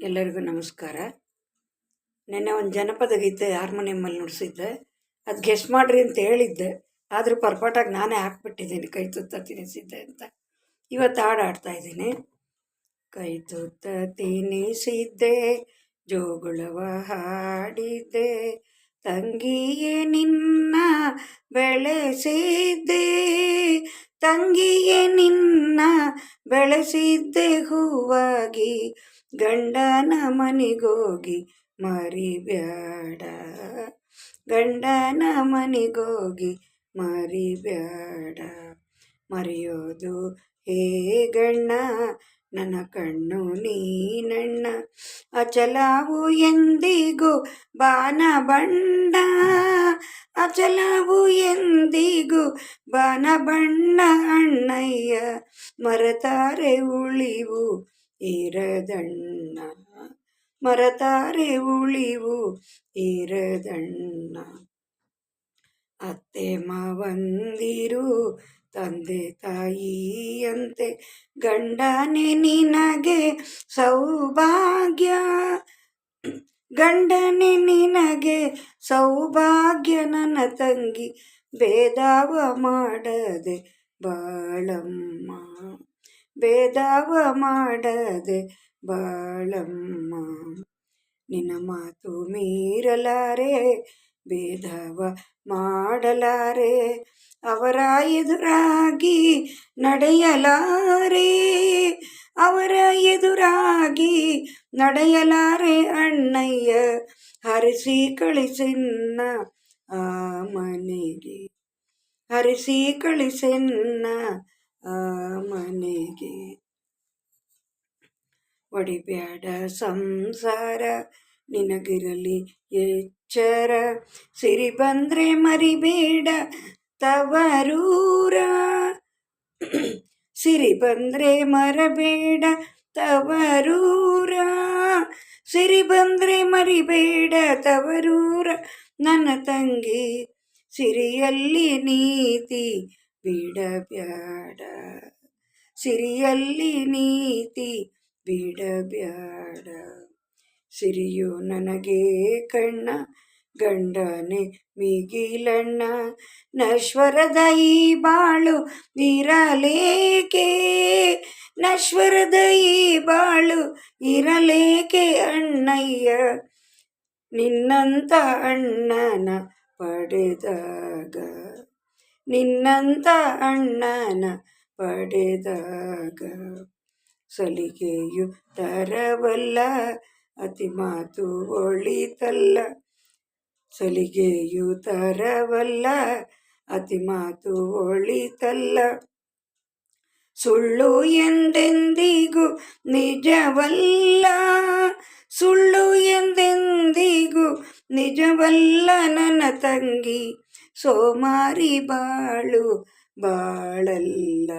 ಎಲ್ಲರಿಗೂ ನಮಸ್ಕಾರ. ನಿನ್ನೆ ಒಂದು ಜನಪದ ಗೀತೆ ಹಾರ್ಮೋನಿಯಮ್ಮಲ್ಲಿ ನುಡಿಸಿದ್ದೆ. ಅದು ಗೆಸ್ ಮಾಡಿರಿ ಅಂತ ಹೇಳಿದ್ದೆ. ಆದರೂ ಪರ್ಫೆಕ್ಟಾಗಿ ನಾನೇ ಹಾಕ್ಬಿಟ್ಟಿದ್ದೀನಿ, ಕೈ ತುತ್ತ ತಿನ್ನಿಸಿದ್ದೆ ಅಂತ. ಇವತ್ತು ಹಾಡು ಆಡ್ತಾ ಇದ್ದೀನಿ. ಕೈ ತುತ್ತ ತಿನ್ನಿಸಿದ್ದೆ, ಜೋಗುಳವ ಹಾಡಿದ್ದೆ. ತಂಗಿಯೇ ನಿನ್ನ ಬೆಳೆಸಿದ್ದೆ. ತಂಗಿಯೇ ನಿನ್ನ ಬೆಳೆಸಿದ್ದೆ ಹೂವಾಗಿ, ಗಂಡನ ಮನೆಗೋಗಿ ಮರಿಬ್ಯಾಡ ಗಂಡನ ಮನೆಗೋಗಿ ಮರಿಬ್ಯಾಡ ಮರೆಯೋದು ಹೇಗಣ್ಣ ನನ್ನ ಕಣ್ಣು ನೀನಣ್ಣ. ಅಚಲಾವು ಎಂದಿಗೂ ಬಾನ ಬಣ್ಣ ಅಚಲವು ಎಂದಿಗೂ ಬನ ಬಣ್ಣ ಅಣ್ಣಯ್ಯ ಮರತಾರೆ ಉಳಿವು ಇರದಣ್ಣ ಮರತಾರೆ ಉಳಿವು ಇರದಣ್ಣ ಅತ್ತೆ ಮಾವಂದಿರು ತಂದೆ ತಾಯಿಯಂತೆ ಗಂಡನೆ ನಿನಗೆ ಸೌಭಾಗ್ಯ. ಗಂಡನೇ ನಿನಗೆ ಸೌಭಾಗ್ಯ ನನ್ನ ತಂಗಿ ಭೇದಾವ ಮಾಡದೆ ಬಾಳಮ್ಮ. ಭೇದಾವ ಮಾಡದೆ ಬಾಳಮ್ಮ. ನಿನ್ನ ಮಾತು ಮೀರಲಾರೆ ಭೇದವ ಮಾಡಲಾರೆ, ಅವರ ಎದುರಾಗಿ ನಡೆಯಲಾರೆ. ಅವರ ಎದುರಾಗಿ ನಡೆಯಲಾರೆ ಅಣ್ಣಯ್ಯ. ಹರಿಸಿ ಕಳಿಸಿನ್ನ ಆ ಮನೆಗೆ. ಹರಿಸಿ ಕಳಿಸೆನ್ನ ಆ ಮನೆಗೆ. ಒಡಿಬ್ಯಾಡ ಸಂಸಾರ, ನಿನಗಿರಲಿ ಎಚ್ಚರ. ಸಿರಿ ಬಂದ್ರೆ ಮರಿಬೇಡ ತವರೂರ. ಸಿರಿ ಬಂದ್ರೆ ಮರಬೇಡ ತವರೂರ. ಸಿರಿ ಬಂದ್ರೆ ಮರಿಬೇಡ ತವರೂರ. ನನ್ನ ತಂಗಿ ಸಿರಿಯಲ್ಲಿ ನೀತಿ ಬಿಡಬ್ಯಾಡ. ಸಿರಿಯಲ್ಲಿ ನೀತಿ ಬಿಡಬ್ಯಾಡ. ಸಿರಿಯು ನನಗೆ ಕಣ್ಣ ಗಂಡನೆ ಮಿಗಿಲಣ್ಣ, ನಶ್ವರದ ಬಾಳು ಇರಲೇಕೆ? ನಶ್ವರದ ಬಾಳು ಇರಲೇಕೆ ಅಣ್ಣಯ್ಯ? ನಿನ್ನಂತ ಅಣ್ಣನ ಪಡೆದಾಗ, ನಿನ್ನಂತ ಅಣ್ಣನ ಪಡೆದಾಗ ಸಲಿಗೆಯು ತರವಲ್ಲ ಅತಿ ಮಾತು ಒಳಿತಲ್ಲ. ಸಲಿಗೆಯು ತರವಲ್ಲ ಅತಿ ಮಾತು ಒಳಿತಲ್ಲ. ಸುಳ್ಳು ಎಂದೆಂದಿಗೂ ನಿಜವಲ್ಲ, ಸುಳ್ಳು ಎಂದೆಂದಿಗೂ ನಿಜವಲ್ಲ ನನ್ನ ತಂಗಿ. ಸೋಮಾರಿ ಬಾಳು ಬಾಳಲ್ಲ,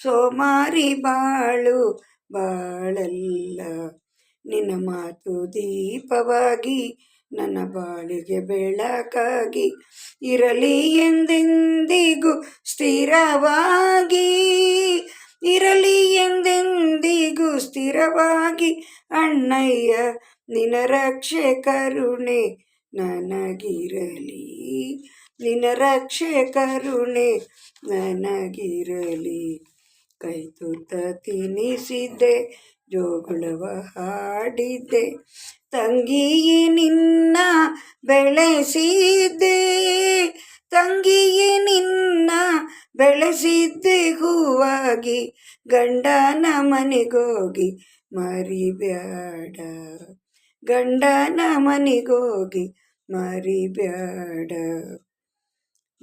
ಸೋಮಾರಿ ಬಾಳು ಬಾಳಲ್ಲ. ನಿನ್ನ ಮಾತು ದೀಪವಾಗಿ ನನ್ನ ಬಾಳಿಗೆ ಬೆಳಕಾಗಿ ಇರಲಿ ಎಂದೆಂದಿಗೂ ಸ್ಥಿರವಾಗಿ, ಇರಲಿ ಎಂದೆಂದಿಗೂ ಸ್ಥಿರವಾಗಿ. ಅಣ್ಣಯ್ಯ ನಿನ ರಕ್ಷೆ ಕರುಣೆ ನನಗಿರಲಿ ನಿನ ರಕ್ಷೆ ಕರುಣೆ ನನಗಿರಲಿ. ಕೈ ತುತ್ತ ತಿನಿಸಿದ್ದೆ ಜೋಗುಳವ ಹಾಡಿದ್ದೆ ತಂಗಿಯೇ ನಿನ್ನ ಬೆಳೆಸಿದ್ದೆ. ತಂಗಿಯೇ ನಿನ್ನ ಬೆಳೆಸಿದ್ದೆ. ಹೂವಾಗಿ ಗಂಡನ ಮನೆಗೋಗಿ ಮರಿಬ್ಯಾಡ. ಗಂಡನ ಮನೆಗೋಗಿ ಮರಿಬ್ಯಾಡ.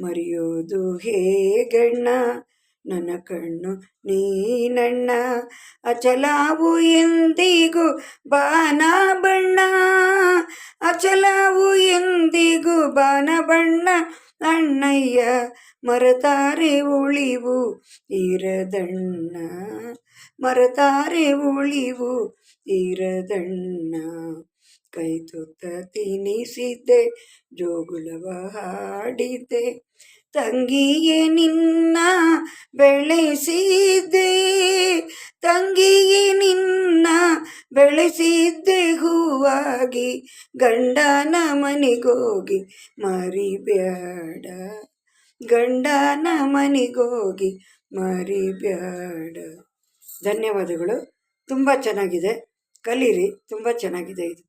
ಮರೆಯೋದು ಹೇಗಣ್ಣ? ನನ್ನ ಕಣ್ಣು ನೀನಣ್ಣ, ಅಚಲಾವು ಎಂದಿಗೂ ಬಾನ ಬಣ್ಣ. ಅಚಲಾವು ಎಂದಿಗೂ ಬಾನ ಬಣ್ಣ, ಅಣ್ಣಯ್ಯ ಮರತಾರೆ ಉಳಿವು ಇರದಣ್ಣ. ಮರತಾರೆ ಉಳಿವು ಇರದಣ್ಣ. ಕೈ ತುತ್ತ ತಿನಿಸಿದ್ದೆ ಜೋಗುಳವ ಹಾಡಿದ್ದೆ ತಂಗಿಯೇ ನಿನ್ನ ಬೆಳೆಸಿದ್ದೆ ತಂಗಿಯೇ ನಿನ್ನ ಬೆಳೆಸಿದ್ದೆ ಹೂವಾಗಿ ಗಂಡನ ಮನೆಗೋಗಿ ಮರಿಬ್ಯಾಡ, ಗಂಡನ ಮನೆಗೋಗಿ ಮರಿಬ್ಯಾಡ. ಧನ್ಯವಾದಗಳು, ತುಂಬ ಚೆನ್ನಾಗಿದೆ, ಕಲೀರಿ, ತುಂಬ ಚೆನ್ನಾಗಿದೆ ಇದು.